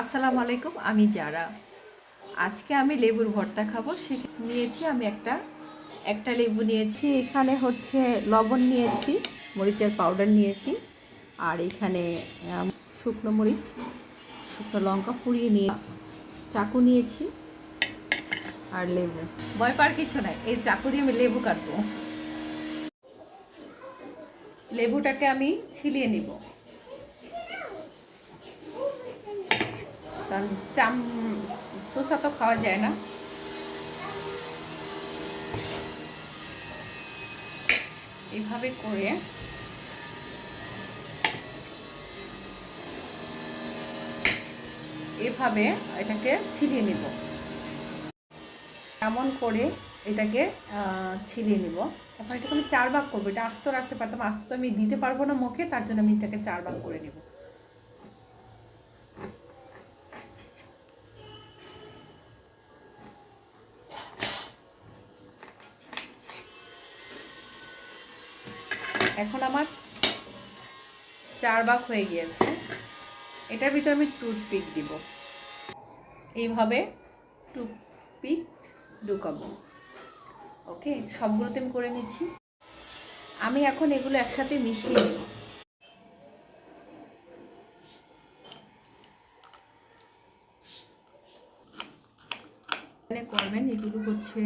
আসসালামু আলাইকুম, আমি যারা আজকে আমি লেবুর ভর্তা খাব। সে নিয়েছি আমি একটা একটা লেবু নিয়েছি। এখানে হচ্ছে লবণ নিয়েছি, মরিচের পাউডার নিয়েছি। আর এখানে শুকনো মরিচ, শুকনো লঙ্কা পুড়িয়ে নিয়ে চাকু নিয়েছি আর লেবু। ভয় পার কিছু নাই, এই চাকু দিয়ে আমি লেবু কাটবো। লেবুটাকে আমি ছিলিয়ে নিব। কারণ চাম, শসা তো খাওয়া যায় না। এইভাবে করে এভাবে এটাকে ছিলিয়ে নিব। এমন করে এটাকে ছিলিয়ে নিব। এখন এটাকে আমি চার ভাগ করব। এটা আস্ত রাখতে পারতাম, আস্ত তো আমি দিতে পারব না মুখে, তার জন্য আমি এটাকে চার ভাগ করে নিব। এখন আমার চার বাক হয়ে গিয়েছে। এটার ভিতরে আমি টুথপিক দিব। এইভাবে টুথপিক ঢুকাবো। ওকে, সবগুলোতে আমি করে নিচ্ছি। আমি এখন এগুলো একসাথে মিশিয়ে নেব। করবেন, এগুলো হচ্ছে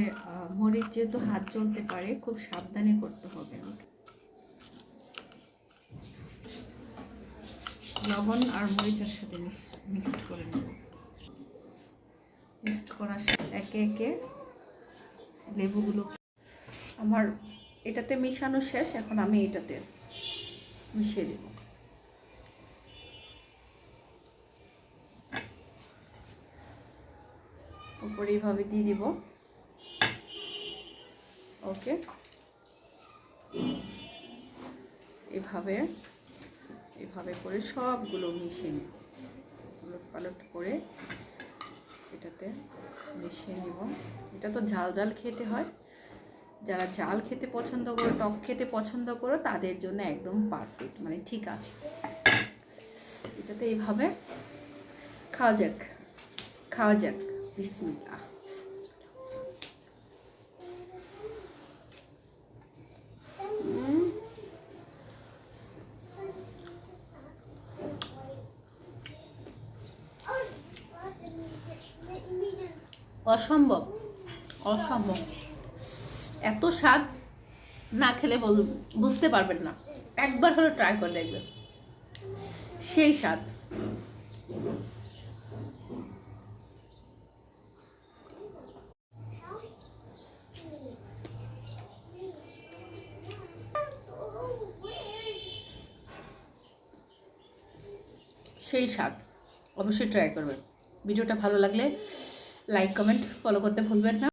মরিচ যেহেতু হাত জ্বলতে পারে, খুব সাবধানে করতে হবে লবণ আর মরিচের সাথে মিক্সড করে নেব। মিক্সড করার একে একে লেবুগুলো আমার এটাতে মিশানো শেষ, এখন আমি এটাতে মিশিয়ে দেব। উপরে এইভাবে দিয়ে দিব। ওকে। এভাবে এভাবে করে সবগুলো মিশিয়ে নিব উলট পালট করে এটাতে মিশিয়ে নেব। এটা তো ঝাল ঝাল খেতে হয়। যারা ঝাল খেতে পছন্দ করো, টক খেতে পছন্দ করো, তাদের জন্য একদম পারফেক্ট মানে ঠিক আছে। এটাতে এইভাবে খাওয়া যাক খাওয়া যাক, বিসমিল্লাহ। অসম্ভব। অসম্ভব। এত স্বাদ না খেলে বল বুঝতে পারবেন না। একবার হলে ট্রাই করে দেখবেন। সেই স্বাদ। সেই স্বাদ। অবশ্যই ট্রাই করবেন। ভিডিওটা ভালো লাগলে লাইক কমেন্ট ফলো করতে ভুলবেন না।